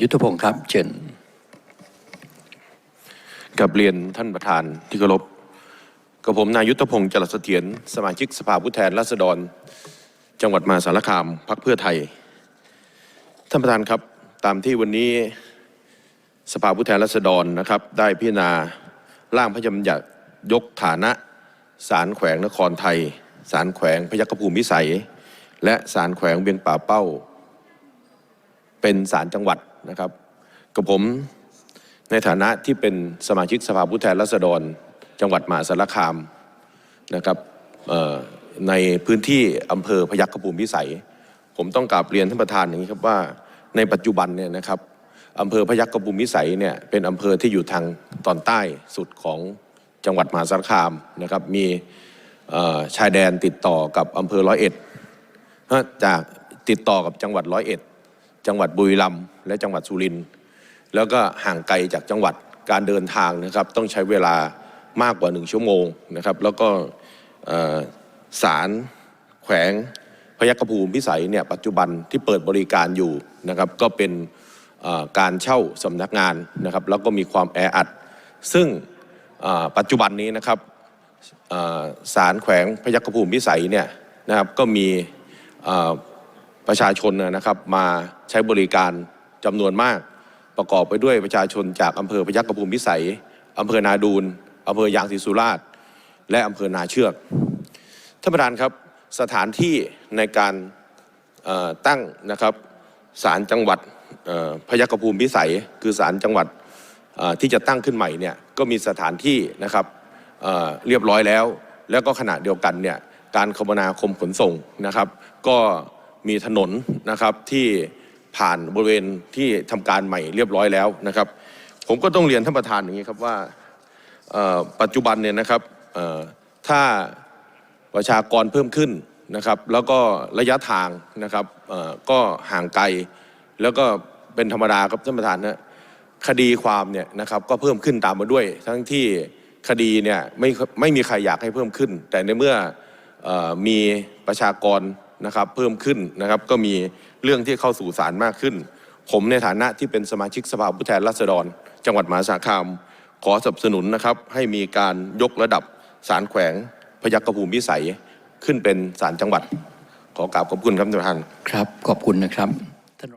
ยุทธพงศ์ครับเชิญกับเรียนท่านประธานที่เคารพกับผมนายยุทธพงศ์จรัสเถียรสมาชิกสภาผู้แทนราษฎร จังหวัดมหาสารคามพักเพื่อไทย ท่านประธานครับตามที่วันนี้สภาผู้แทนราษฎรนะครับ ได้พิจารณาร่างพระราชบัญญัติยกฐานะศาลแขวงนครไทยศาลแขวงพยัคฆภูมิวิสัย และศาลแขวงเวียงป่าเป้า เป็นศาลจังหวัด นะครับกับผมในฐานะที่เป็นสมาชิกสภาผู้แทนราษฎร จังหวัดมหาสารคามนะครับในพื้นที่อำเภอพยัคฆภูมิพิสัย ผมต้องกราบเรียนท่านประธานอย่างนี้ครับว่าในปัจจุบันเนี่ยนะครับอำเภอพยัคฆภูมิพิสัยเนี่ยเป็นอำเภอที่อยู่ทางตอนใต้สุดของจังหวัดมหาสารคามนะครับมีชายแดนติดต่อกับอำเภอร้อยเอ็ดจากติดต่อกับจังหวัดร้อยเอ็ด จังหวัดบุรีรัมย์และจังหวัดสุรินทร์แล้วก็ห่างไกลจากจังหวัดการเดินทางนะครับ ต้องใช้เวลามากกว่าหนึ่งชั่วโมงนะครับ แล้วก็ศาลแขวงพยัคฆภูมิพิสัยเนี่ยปัจจุบันที่เปิดบริการอยู่นะครับ ก็เป็นการเช่าสำนักงานนะครับ แล้วก็มีความแออัด ซึ่งปัจจุบันนี้นะครับศาลแขวงพยัคฆภูมิพิสัยเนี่ยนะครับก็มี ประชาชนนะครับมาใช้บริการจำนวนมาก ประกอบไปด้วยประชาชนจากอำเภอพยัคฆภูมิพิสัยอำเภอนาดูนอำเภอยางศรีสุราษฎร์และอำเภอนาเชือกท่านประธานครับสถานที่ในการตั้งนะครับศาลจังหวัดพยัคฆภูมิพิสัย คือศาลจังหวัดที่จะตั้งขึ้นใหม่เนี่ยก็มีสถานที่นะครับเเรียบร้อยแล้ว แล้วก็ขณะเดียวกันเนี่ยการคมนาคมขนส่งนะครับ ก็ มีถนนนะครับที่ผ่านบริเวณที่ทำการใหม่เรียบร้อยแล้วนะครับ ผมก็ต้องเรียนท่านประธานอย่างนี้ครับว่าปัจจุบันเนี่ยนะครับถ้าประชากรเพิ่มขึ้นนะครับ แล้วก็ระยะทางนะครับก็ห่างไกล แล้วก็เป็นธรรมดาครับท่านประธานนะคดีความเนี่ยนะครับก็เพิ่มขึ้นตามมาด้วย ทั้งที่คดีเนี่ยไม่ไม่มีใครอยากให้เพิ่มขึ้น แต่ในเมื่อเอ่อมีประชากร นะครับเพิ่มขึ้นนะครับก็มีเรื่องที่เข้าสู่ศาลมากขึ้น ผมในฐานะที่เป็นสมาชิกสภาผู้แทนราษฎร จังหวัดมหาสารคาม ขอสนับสนุนนะครับให้มีการยกระดับศาลแขวงพยัคฆภูมิพิสัยขึ้นเป็นศาลจังหวัด ขอกราบขอบคุณครับท่านประธาน ครับ ขอบคุณนะครับ